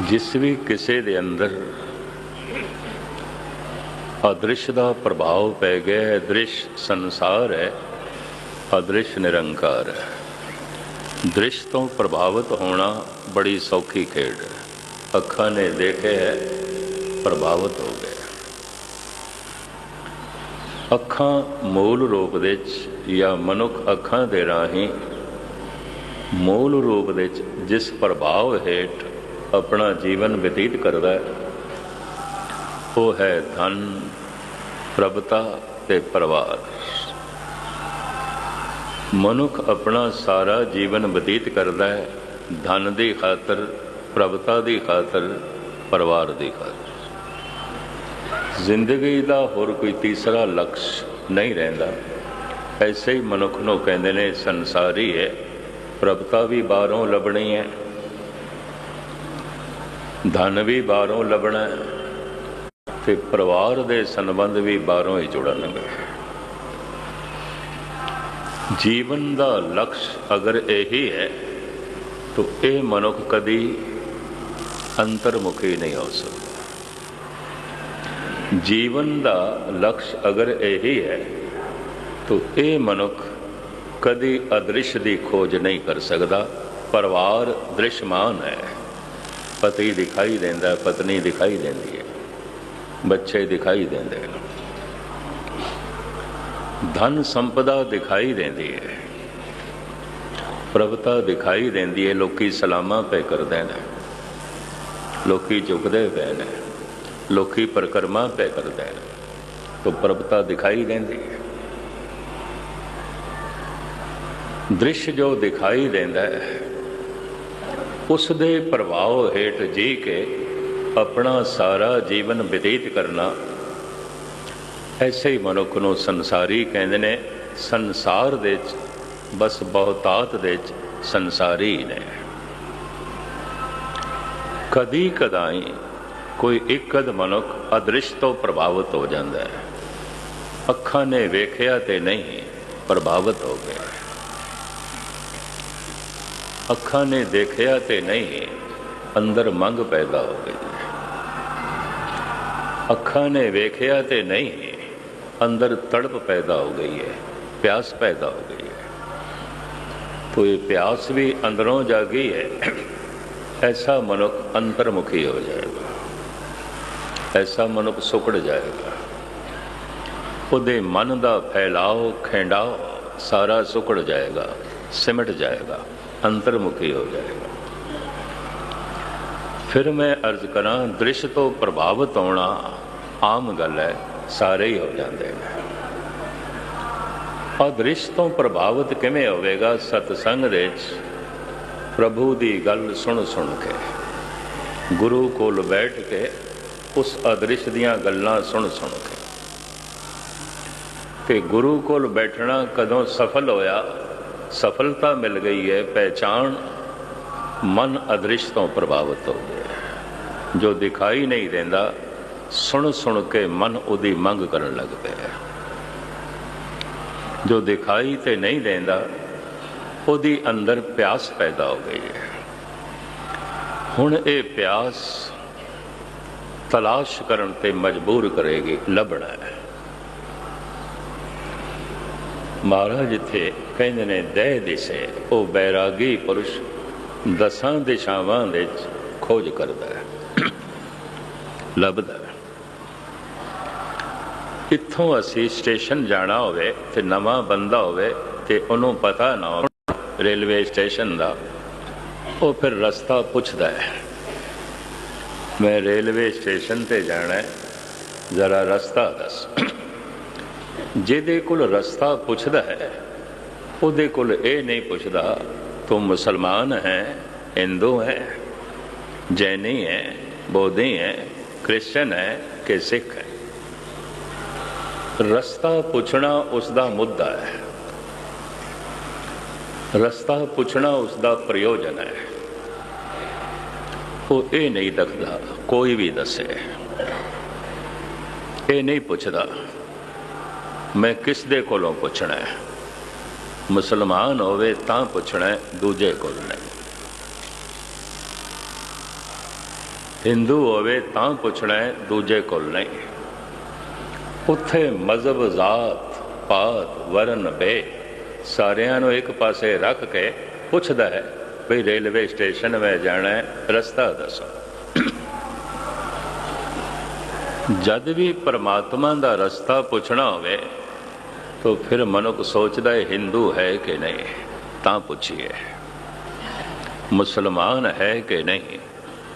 ਜਿਸ ਵੀ ਕਿਸੇ ਦੇ ਅੰਦਰ ਅਦ੍ਰਿਸ਼ ਦਾ ਪ੍ਰਭਾਵ ਪੈ ਗਿਆ ਹੈ, ਦ੍ਰਿਸ਼ ਸੰਸਾਰ ਹੈ, ਅਦ੍ਰਿਸ਼ ਨਿਰੰਕਾਰ ਹੈ। ਦ੍ਰਿਸ਼ ਤੋਂ ਪ੍ਰਭਾਵਿਤ ਹੋਣਾ ਬੜੀ ਸੌਖੀ ਖੇਡ ਹੈ। ਅੱਖਾਂ ਨੇ ਦੇਖਿਆ ਹੈ, ਪ੍ਰਭਾਵਿਤ ਹੋ ਗਏ ਅੱਖਾਂ ਮੂਲ ਰੂਪ ਵਿੱਚ ਜਾਂ ਮਨੁੱਖ ਅੱਖਾਂ ਦੇ ਰਾਹੀਂ ਮੂਲ ਰੂਪ ਵਿੱਚ ਜਿਸ ਪ੍ਰਭਾਵ ਹੇਠ ਆਪਣਾ ਜੀਵਨ ਬਤੀਤ ਕਰਦਾ ਹੈ। ਉਹ ਹੈ ਧਨ, ਪ੍ਰਭਤਾ ਤੇ ਪਰਿਵਾਰ। ਮਨੁੱਖ ਆਪਣਾ ਸਾਰਾ ਜੀਵਨ ਬਤੀਤ ਕਰਦਾ ਹੈ, ਧਨ ਦੀ ਖਾਤਰ, ਪ੍ਰਭਤਾ ਦੀ ਖਾਤਰ, ਪਰਿਵਾਰ ਦੀ ਖਾਤਰ। ਜ਼ਿੰਦਗੀ ਦਾ ਹੋਰ ਕੋਈ ਤੀਸਰਾ ਲਕਸ਼ ਨਹੀਂ ਰਹਿੰਦਾ। ਐਸੇ ਹੀ ਮਨੁੱਖ ਨੂੰ ਕਹਿੰਦੇ ਨੇ, ਸੰਸਾਰੀ ਹੈ। ਪ੍ਰਭਤਾ ਵੀ ਬਾਹਰੋਂ ਲੱਭਣੀ ਹੈ। ਧਨ ਵੀ ਬਾਹਰੋਂ ਲੱਭਣਾ ਹੈ ਤੇ ਪਰਿਵਾਰ ਦੇ ਸੰਬੰਧ ਵੀ ਬਾਹਰੋਂ ਹੀ ਜੁੜਨਗੇ। ਜੀਵਨ ਦਾ ਲਕਸ਼ ਅਗਰ ਇਹੀ ਹੈ, ਤਾਂ ਇਹ ਮਨੁੱਖ ਕਦੀ ਅੰਤਰਮੁਖੀ ਨਹੀਂ ਹੋ ਸਕਦਾ। ਜੀਵਨ ਦਾ ਲਕਸ਼ ਅਗਰ ਇਹੀ ਹੈ, ਤਾਂ ਇਹ ਮਨੁੱਖ ਕਦੀ ਅਦ੍ਰਿਸ਼ ਦੀ ਖੋਜ ਨਹੀਂ ਕਰ ਸਕਦਾ। ਪਰਿਵਾਰ ਦ੍ਰਿਸ਼ਮਾਨ ਹੈ। ਪਤੀ ਦਿਖਾਈ ਦਿੰਦਾ ਪਤਨੀ ਦਿਖਾਈ ਦਿੰਦੀ ਹੈ ਬੱਚੇ ਦਿਖਾਈ ਦਿੰਦੇ ਨੇ ਧਨ ਸੰਪਦਾ ਦਿਖਾਈ ਦਿੰਦੀ ਹੈ ਪ੍ਰਭਤਾ ਦਿਖਾਈ ਦਿੰਦੀ ਹੈ ਲੋਕੀ ਸਲਾਮਾਂ ਪੈ ਕਰਦੇ ਨੇ ਲੋਕੀ ਝੁਕਦੇ ਪਏ ਨੇ ਲੋਕੀ ਪ੍ਰਕਰਮਾ ਪੈ ਕਰਦੇ ਨੇ ਤੋ ਪ੍ਰਭਤਾ ਦਿਖਾਈ ਦਿੰਦੀ ਹੈ ਦ੍ਰਿਸ਼ ਜੋ ਦਿਖਾਈ ਦਿੰਦਾ ਹੈ ਉਸ ਦੇ ਪ੍ਰਭਾਵ ਹੇਠ ਜੀ ਕੇ ਆਪਣਾ ਸਾਰਾ ਜੀਵਨ ਬਤੀਤ ਕਰਨਾ। ਐਸੇ ਹੀ ਮਨੁੱਖ ਨੂੰ ਸੰਸਾਰੀ ਕਹਿੰਦੇ ਨੇ, ਸੰਸਾਰ ਦੇ ਵਿੱਚ ਬਸ ਬਹੁਤਾਤ ਦੇ ਵਿੱਚ ਸੰਸਾਰੀ ਨੇ। ਕਦੀ ਕਦਾਈ ਕੋਈ ਇੱਕਦ ਮਨੁੱਖ ਅਦ੍ਰਿਸ਼ ਤੋਂ ਪ੍ਰਭਾਵਿਤ ਹੋ ਜਾਂਦਾ ਹੈ। ਅੱਖਾਂ ਨੇ ਵੇਖਿਆ ਤੇ ਨਹੀਂ, ਪ੍ਰਭਾਵਿਤ ਹੋ ਗਿਆ। ਅੱਖਾਂ ਨੇ ਦੇਖਿਆ ਤੇ ਨਹੀਂ, ਅੰਦਰ ਮੰਗ ਪੈਦਾ ਹੋ ਗਈ। ਅੱਖਾਂ ਨੇ ਵੇਖਿਆ ਤੇ ਨਹੀਂ, ਅੰਦਰ ਤੜਪ ਪੈਦਾ ਹੋ ਗਈ ਹੈ, ਪਿਆਸ ਪੈਦਾ ਹੋ ਗਈ ਹੈ। ਤੋ ਇਹ ਪਿਆਸ ਵੀ ਅੰਦਰੋਂ ਜਾਗੀ ਹੈ, ਐਸਾ ਮਨੁੱਖ ਅੰਤਰਮੁਖੀ ਹੋ ਜਾਏਗਾ। ਐਸਾ ਮਨੁੱਖ ਸੁਕੜ ਜਾਏਗਾ। ਉਹਦੇ ਮਨ ਦਾ ਫੈਲਾਓ, ਖਿੰਡਾਓ, ਸਾਰਾ ਸੁਕੜ ਜਾਏਗਾ, ਸਿਮਟ ਜਾਏਗਾ। ਅੰਤਰਮੁਖੀ ਹੋ ਜਾਏਗਾ। ਫਿਰ ਮੈਂ ਅਰਜ਼ ਕਰਾਂ, ਦ੍ਰਿਸ਼ ਤੋਂ ਪ੍ਰਭਾਵਿਤ ਹੋਣਾ ਆਮ ਗੱਲ ਹੈ, ਸਾਰੇ ਹੀ ਹੋ ਜਾਂਦੇ ਨੇ। ਅਦ੍ਰਿਸ਼ ਤੋਂ ਪ੍ਰਭਾਵਿਤ ਕਿਵੇਂ ਹੋਵੇਗਾ, ਸਤਸੰਗ ਦੇ ਵਿੱਚ ਪ੍ਰਭੂ ਦੀ ਗੱਲ ਸੁਣ ਸੁਣ ਕੇ, ਗੁਰੂ ਕੋਲ ਬੈਠ ਕੇ ਉਸ ਅਦ੍ਰਿਸ਼ ਦੀਆਂ ਗੱਲਾਂ ਸੁਣ ਸੁਣ ਕੇ। ਤੇ ਗੁਰੂ ਕੋਲ ਬੈਠਣਾ ਕਦੋਂ ਸਫਲ ਹੋਇਆ ਸਫਲਤਾ ਮਿਲ ਗਈ ਹੈ ਪਹਿਚਾਨ ਮਨ ਅਦ੍ਰਿਸ਼ ਤੋਂ ਪ੍ਰਭਾਵਿਤ ਹੋ ਗਿਆ ਜੋ ਦਿਖਾਈ ਨਹੀਂ ਦਿੰਦਾ, ਸੁਣ ਸੁਣ ਕੇ ਮਨ ਉਹਦੀ ਮੰਗ ਕਰਨ ਲੱਗ ਪਿਆ ਜੋ ਦਿਖਾਈ ਤੇ ਨਹੀਂ ਦਿੰਦਾ, ਉਹਦੀ ਅੰਦਰ ਪਿਆਸ ਪੈਦਾ ਹੋ ਗਈ ਹੈ। ਹੁਣ ਇਹ ਪਿਆਸ ਤਲਾਸ਼ ਕਰਨ ਤੇ ਮਜਬੂਰ ਕਰੇਗੀ, ਲੱਭਣਾ ਹੈ। ਮਹਾਰਾਜ, ਜਿੱਥੇ ਕਹਿੰਦੇ ਨੇ, ਦਹਿ ਦਿਸੇ, ਉਹ ਬੈਰਾਗੀ ਪੁਰਸ਼ ਦਸਾਂ ਦਿਸ਼ਾਵਾਂ ਦੇ ਵਿੱਚ ਖੋਜ ਕਰਦਾ ਹੈ, ਲੱਭਦਾ ਇੱਥੋਂ ਅਸੀਂ ਸਟੇਸ਼ਨ ਜਾਣਾ ਹੋਵੇ ਤੇ ਨਵਾਂ ਬੰਦਾ ਹੋਵੇ ਤੇ ਉਹਨੂੰ ਪਤਾ ਨਾ ਹੋਵੇ, ਰੇਲਵੇ ਸਟੇਸ਼ਨ ਦਾ, ਉਹ ਫਿਰ ਰਸਤਾ ਪੁੱਛਦਾ ਹੈ, ਮੈਂ ਰੇਲਵੇ ਸਟੇਸ਼ਨ ਤੇ ਜਾਣਾ ਹੈ, ਜ਼ਰਾ ਰਸਤਾ ਦੱਸ। ਜਿਹਦੇ ਕੋਲ ਰਸਤਾ ਪੁੱਛਦਾ ਹੈ, ਉਹਦੇ ਕੋਲ ਇਹ ਨਹੀਂ ਪੁੱਛਦਾ, ਤੂੰ ਮੁਸਲਮਾਨ ਹੈ, ਹਿੰਦੂ ਹੈ, ਜੈਨੀ ਹੈ, ਬੋਧੀ ਹੈ, ਕ੍ਰਿਸਚਨ ਹੈ ਕਿ ਸਿੱਖ ਹੈ? ਰਸਤਾ ਪੁੱਛਣਾ ਉਸ ਦਾ ਮੁੱਦਾ ਹੈ। ਰਸਤਾ ਪੁੱਛਣਾ ਉਸ ਦਾ ਪ੍ਰਯੋਜਨ ਹੈ। ਉਹ ਇਹ ਨਹੀਂ ਦੱਸਦਾ, ਕੋਈ ਵੀ ਦੱਸੇ। ਇਹ ਨਹੀਂ ਪੁੱਛਦਾ ਮੈਂ ਕਿਸ ਦੇ ਕੋਲੋਂ ਪੁੱਛਣਾ ਹੈ? ਮੁਸਲਮਾਨ ਹੋਵੇ ਤਾਂ ਪੁੱਛਣਾ ਹੈ, ਦੂਜੇ ਕੋਲ ਨਹੀਂ। ਹਿੰਦੂ ਹੋਵੇ ਤਾਂ ਪੁੱਛਣਾ ਹੈ, ਦੂਜੇ ਕੋਲ ਨਹੀਂ। ਉੱਥੇ ਮਜ਼ਹਬ, ਜ਼ਾਤ, ਪਾਤ ਵਰਨ ਬੇ ਸਾਰਿਆਂ ਨੂੰ ਇੱਕ ਪਾਸੇ ਰੱਖ ਕੇ ਪੁੱਛਦਾ ਹੈ ਵੀ ਰੇਲਵੇ ਸਟੇਸ਼ਨ ਮੈਂ ਜਾਣਾ ਹੈ, ਰਸਤਾ ਦੱਸੋ। ਜਦ ਵੀ ਪਰਮਾਤਮਾ ਦਾ ਰਸਤਾ ਪੁੱਛਣਾ ਹੋਵੇ ਤਾਂ ਫਿਰ ਮਨੁੱਖ ਸੋਚਦਾ ਹੈ ਹਿੰਦੂ ਹੈ ਕਿ ਨਹੀਂ? ਤਾਂ ਪੁੱਛੀਏ। ਮੁਸਲਮਾਨ ਹੈ ਕਿ ਨਹੀਂ?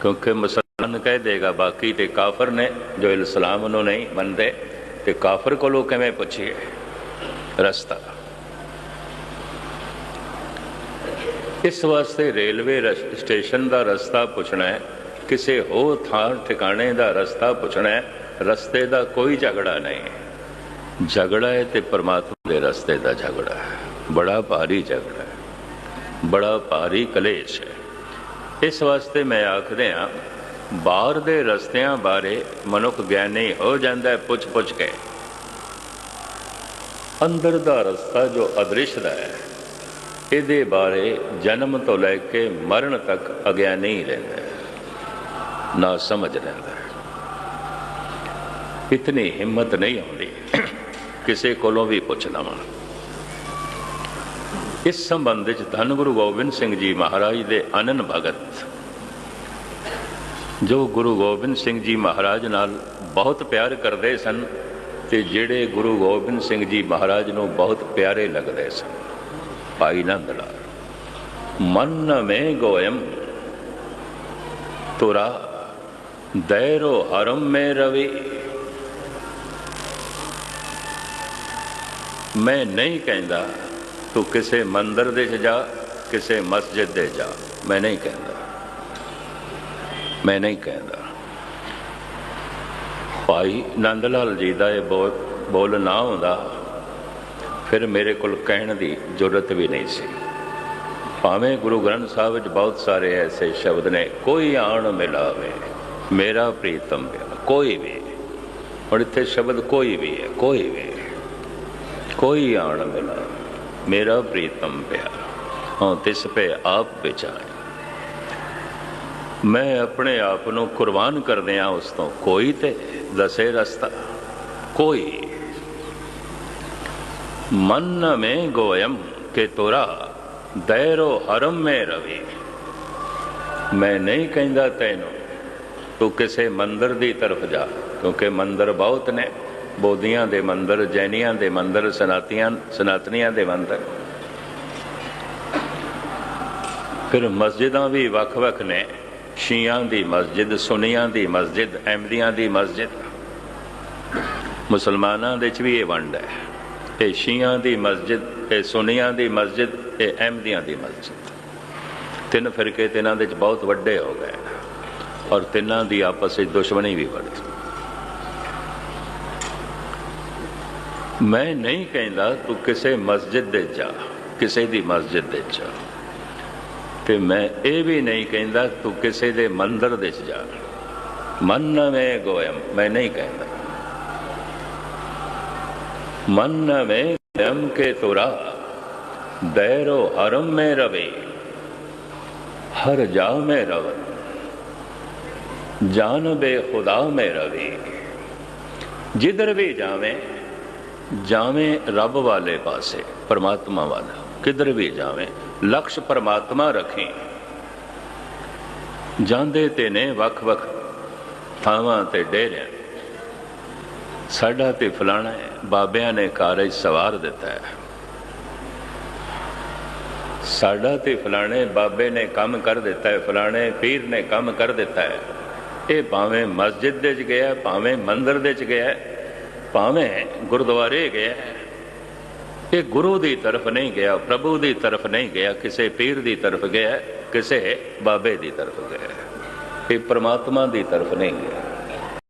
ਕਿਉਂਕਿ ਮੁਸਲਮਾਨ ਕਹਿ ਦੇਗਾ, ਬਾਕੀ ਤੇ ਕਾਫਰ ਨੇ, ਜੋ ਇਸਲਾਮ ਨੂੰ ਨਹੀਂ ਮੰਨਦੇ, ਤੇ ਕਾਫਰ ਕੋਲੋਂ ਕਿਵੇਂ ਪੁੱਛੀਏ? ਰਸਤਾ। ਇਸ ਵਾਸਤੇ ਰੇਲਵੇ ਸਟੇਸ਼ਨ ਦਾ ਰਸਤਾ ਪੁੱਛਣਾ ਹੈ, ਕਿਸੇ ਹੋਰ ਥਾਂ, ਠਿਕਾਣੇ ਦਾ ਰਸਤਾ ਪੁੱਛਣਾ ਹੈ, ਰਸਤੇ ਦਾ ਕੋਈ ਝਗੜਾ ਨਹੀਂ। ਝਗੜਾ ਹੈ ਤੇ ਪਰਮਾਤਮਾ ਦੇ ਰਸਤੇ ਦਾ ਝਗੜਾ ਹੈ ਬੜਾ ਭਾਰੀ ਝਗੜਾ ਹੈ ਬੜਾ ਭਾਰੀ ਕਲੇਸ਼ ਹੈ ਇਸ ਵਾਸਤੇ ਮੈਂ ਆਖਦੇ ਹਾਂ ਬਾਹਰ ਦੇ ਰਸਤਿਆਂ ਬਾਰੇ ਮਨੁੱਖ ਗਿਆਨੀ ਹੋ ਜਾਂਦਾ ਹੈ ਪੁੱਛ ਪੁੱਛ ਕੇ ਅੰਦਰ ਦਾ ਰਸਤਾ ਜੋ ਅਦ੍ਰਿਸ਼ ਦਾ ਹੈ ਇਹਦੇ ਬਾਰੇ ਜਨਮ ਤੋਂ ਲੈ ਕੇ ਮਰਨ ਤੱਕ ਅਗਿਆਨੀ ਹੀ ਰਹਿੰਦਾ ਨਾ ਸਮਝ ਰਹਿੰਦਾ ਇਤਨੀ ਹਿੰਮਤ ਨਹੀਂ ਆਉਂਦੀ ਕਿਸੇ ਕੋਲੋਂ ਵੀ ਪੁੱਛ ਲਵਾਂ ਇਸ ਸੰਬੰਧ ਵਿੱਚ ਧੰਨ ਗੁਰੂ ਗੋਬਿੰਦ ਸਿੰਘ ਜੀ ਮਹਾਰਾਜ ਦੇ ਅਨਨ ਭਗਤ, ਜੋ ਗੁਰੂ ਗੋਬਿੰਦ ਸਿੰਘ ਜੀ ਮਹਾਰਾਜ ਨਾਲ ਬਹੁਤ ਪਿਆਰ ਕਰਦੇ ਸਨ ਤੇ ਜਿਹੜੇ ਗੁਰੂ ਗੋਬਿੰਦ ਸਿੰਘ ਜੀ ਮਹਾਰਾਜ ਨੂੰ ਬਹੁਤ ਪਿਆਰੇ ਲੱਗਦੇ ਸਨ। ਭਾਈ ਨੰਦ ਲਾਲ, ਮਨ ਮੈਂ ਗੋਇਮ ਤੁਰਾ ਦੈਰੋ ਹਰਮ ਮੇ ਰਵੀ। ਮੈਂ ਨਹੀਂ ਕਹਿੰਦਾ ਤੂੰ ਕਿਸੇ ਮੰਦਰ ਦੇ 'ਚ ਜਾ, ਕਿਸੇ ਮਸਜਿਦ ਦੇ ਜਾ। ਮੈਂ ਨਹੀਂ ਕਹਿੰਦਾ। ਮੈਂ ਨਹੀਂ ਕਹਿੰਦਾ। ਭਾਈ ਨੰਦ ਲਾਲ ਜੀ ਦਾ ਇਹ ਬੋਲ ਬੋਲ ਨਾ ਹੁੰਦਾ ਫਿਰ ਮੇਰੇ ਕੋਲ ਕਹਿਣ ਦੀ ਜ਼ਰੂਰਤ ਵੀ ਨਹੀਂ ਸੀ। ਭਾਵੇਂ ਗੁਰੂ ਗ੍ਰੰਥ ਸਾਹਿਬ ਵਿੱਚ ਬਹੁਤ ਸਾਰੇ ਐਸੇ ਸ਼ਬਦ ਨੇ, ਕੋਈ ਆਣ ਮਿਲਾਵੇ, ਮੇਰਾ ਪ੍ਰੀਤਮ ਕੋਈ ਵੀ। ਹੁਣ ਇੱਥੇ ਸ਼ਬਦ ਕੋਈ ਵੀ ਹੈ, ਕੋਈ ਵੀ। ਕੋਈ ਆਣ ਮਿਲਾ। ਮੇਰਾ ਪ੍ਰੀਤਮ ਪਿਆਰਾ, ਹਾਂ ਤਿਸ ਪੇ ਆਪ ਵਿਚਾਰ। ਮੈਂ ਆਪਣੇ ਆਪ ਨੂੰ ਕੁਰਬਾਨ ਕਰਦੇ ਆ ਉਸ ਤੋਂ ਕੋਈ ਤੇ ਦਸੇ ਰਸਤਾ, ਕੋਈ। ਮਨ ਮੇ ਗੋਇਮ ਕੇ ਤੋਰਾ ਦੈਰੋ ਹਰਮ ਮੇ ਰਵੀ। ਮੈਂ ਨਹੀਂ ਕਹਿੰਦਾ ਤੈਨੂੰ, ਤੂੰ ਕਿਸੇ ਮੰਦਰ ਦੀ ਤਰਫ ਜਾ, ਕਿਉਂਕਿ ਮੰਦਰ ਬਹੁਤ ਨੇ ਬੋਧੀਆਂ ਦੇ ਮੰਦਰ, ਜੈਨੀਆਂ ਦੇ ਮੰਦਰ, ਸਨਾਤੀਆਂ, ਸਨਾਤਨੀਆਂ ਦੇ ਮੰਦਰ। ਫਿਰ ਮਸਜਿਦਾਂ ਵੀ ਵੱਖ-ਵੱਖ ਨੇ। ਸ਼ੀਆਂ ਦੀ ਮਸਜਿਦ, ਸੁਨੀਆਂ ਦੀ ਮਸਜਿਦ, ਅਹਿਮਦੀਆਂ ਦੀ ਮਸਜਿਦ। ਮੁਸਲਮਾਨਾਂ ਦੇ ਚ ਵੀ ਇਹ ਵੰਡ ਹੈ। ਇਹ ਸ਼ੀਆਂ ਦੀ ਮਸਜਿਦ ਇਹ ਸੁਨੀਆਂ ਦੀ ਮਸਜਿਦ ਇਹ ਅਹਿਮਦੀਆਂ ਦੀ ਮਸਜਿਦ। ਤਿੰਨ ਫਿਰਕੇ ਤਿੰਨਾਂ ਦੇ ਚ ਬਹੁਤ ਵੱਡੇ ਹੋ ਗਏ। ਔਰ ਤਿੰਨਾਂ ਦੀ ਆਪਸ ਵਿੱਚ ਦੁਸ਼ਮਣੀ ਵੀ ਵੱਧ ਮੈਂ ਨਹੀਂ ਕਹਿੰਦਾ ਤੂੰ ਕਿਸੇ ਮਸਜਿਦ ਦੇ ਜਾ, ਕਿਸੇ ਦੀ ਮਸਜਿਦ ਦੇ ਜਾ। ਤੇ ਮੈਂ ਇਹ ਵੀ ਨਹੀਂ ਕਹਿੰਦਾ ਤੂੰ ਕਿਸੇ ਦੇ ਮੰਦਰ ਦੇ ਜਾ। ਮਨ ਮੈਂ ਗੋਇਮ, ਮੈਂ ਨਹੀਂ ਕਹਿੰਦਾ। ਮਨ ਮੈਂ ਗੋਇਮ ਕੇ ਤੁਰਾ, ਦੈਰੋ ਹਰਮ ਮੈਂ ਰਵੇ, ਹਰ ਜਾ ਮੈਂ ਰਵ ਜਾਨ ਬੇ ਖੁਦਾ ਮੈਂ ਰਵੇ। ਜਿੱਧਰ ਵੀ ਜਾਵੇਂ ਜਾਵੇਂ ਰੱਬ ਵਾਲੇ ਪਾਸੇ, ਪਰਮਾਤਮਾ ਵਾਲਾ। ਕਿਧਰ ਵੀ ਜਾਵੇਂ, ਲਕਸ਼ ਪਰਮਾਤਮਾ ਰੱਖੀ। ਜਾਂਦੇ ਤੇ ਨੇ ਵੱਖ-ਵੱਖ ਥਾਵਾਂ ਤੇ ਡੇਰਿਆਂ। ਸਾਡਾ ਤੇ ਫਲਾਣਾ ਹੈ, ਬਾਬਿਆਂ ਨੇ ਕਾਰਜ ਸਵਾਰ ਦਿੱਤਾ ਹੈ। ਸਾਡਾ ਤੇ ਫਲਾਣੇ ਬਾਬੇ ਨੇ ਕੰਮ ਕਰ ਦਿੱਤਾ ਹੈ, ਫਲਾਣੇ ਪੀਰ ਨੇ ਕੰਮ ਕਰ ਦਿੱਤਾ ਹੈ। ਇਹ ਭਾਵੇਂ ਮਸਜਿਦ ਦੇ ਚ ਗਿਆ, ਭਾਵੇਂ ਮੰਦਰ ਦੇ ਚ ਗਿਆ ਭਾਵੇਂ ਗੁਰਦੁਆਰੇ ਗਿਆ ਇਹ ਗੁਰੂ ਦੀ ਤਰਫ ਨਹੀਂ ਗਿਆ, ਪ੍ਰਭੂ ਦੀ ਤਰਫ ਨਹੀਂ ਗਿਆ, ਕਿਸੇ ਪੀਰ ਦੀ ਤਰਫ ਗਿਆ, ਕਿਸੇ ਬਾਬੇ ਦੀ ਤਰਫ ਗਿਆ ਇਹ ਪ੍ਰਮਾਤਮਾ ਦੀ ਤਰਫ ਨਹੀਂ ਗਿਆ।